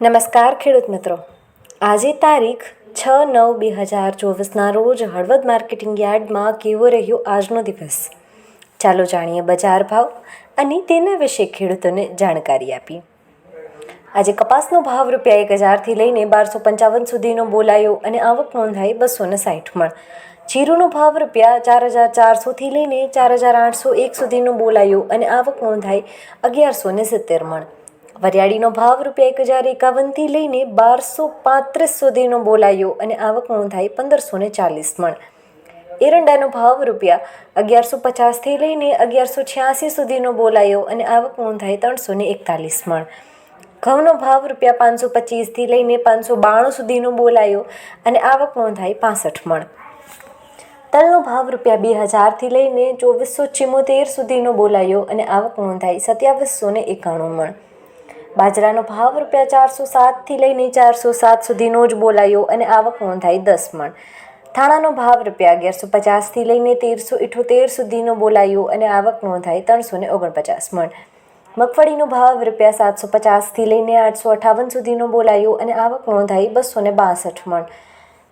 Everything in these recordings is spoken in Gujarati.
નમસ્કાર ખેડૂત મિત્રો. આજે તારીખ છ નવ બે હજાર ચોવીસના રોજ હળવદ માર્કેટિંગ યાર્ડમાં કેવો રહ્યો આજનો દિવસ? ચાલો જાણીએ બજાર ભાવ અને તેના વિશે ખેડૂતોને જાણકારી આપી. આજે કપાસનો ભાવ રૂપિયા એક હજારથી લઈને બારસો પંચાવન સુધીનો બોલાયો અને આવક નોંધાઈ બસો ને સાઠ મણ. જીરુનો ભાવ રૂપિયા ચાર હજાર ચારસોથી લઈને ચાર હજાર આઠસો એક સુધીનો બોલાયો અને આવક નોંધાઈ અગિયારસો ને સિત્તેર મણ. વરિયાળીનો ભાવ રૂપિયા એક હજાર એકાવનથી લઈને બારસો પાંત્રીસ સુધીનો બોલાયો અને આવક નોંધાઈ પંદરસો ને ચાલીસ મણ. એરંડાનો ભાવ રૂપિયા અગિયારસો પચાસથી લઈને અગિયારસો છ્યાસી સુધીનો બોલાયો અને આવક નોંધાઈ ત્રણસો ને એકતાલીસ મણ. ઘઉંનો ભાવ રૂપિયા પાંચસો પચીસથી લઈને પાંચસો બાણું સુધીનો બોલાયો અને આવક નોંધાઈ પાસઠ મણ. તલનો ભાવ રૂપિયા બે હજારથી લઈને ચોવીસો ચિમોતેર સુધીનો બોલાયો અને આવક નોંધાઈ સત્યાવીસો ને એકાણું મણ. બાજરાનો ભાવ રૂપિયા ચારસો સાતથી લઈને ચારસો સાત સુધીનો જ બોલાયો અને આવક નોંધાઈ દસ મણ. થાણાનો ભાવ રૂપિયા અગિયારસો પચાસથી લઈને તેરસો ઇઠોતેર સુધીનો બોલાયો અને આવક નોંધાઈ ત્રણસો ને ઓગણપચાસ મણ. મગફળીનો ભાવ રૂપિયા સાતસો પચાસથી લઈને આઠસો અઠાવન સુધીનો બોલાયો અને આવક નોંધાઈ બસો ને બાસઠ મણ.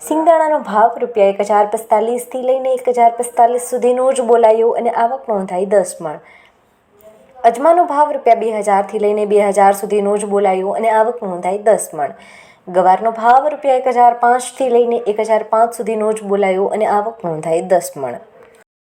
સિંગદાણાનો ભાવ રૂપિયા એક હજાર પિસ્તાલીસથી લઈને એક હજાર પિસ્તાલીસ સુધીનો જ બોલાયો અને આવક નોંધાઈ દસ મણ. અજમાનો ભાવ રૂપિયા બે હજારથી લઈને બે હજાર સુધીનો જ બોલાયો અને આવક નોંધાઈ દસ મણ. ગવારનો ભાવ રૂપિયા એક હજાર પાંચથી લઈને એક હજાર પાંચ સુધીનો જ બોલાયો અને આવક નોંધાઈ દસ મણ.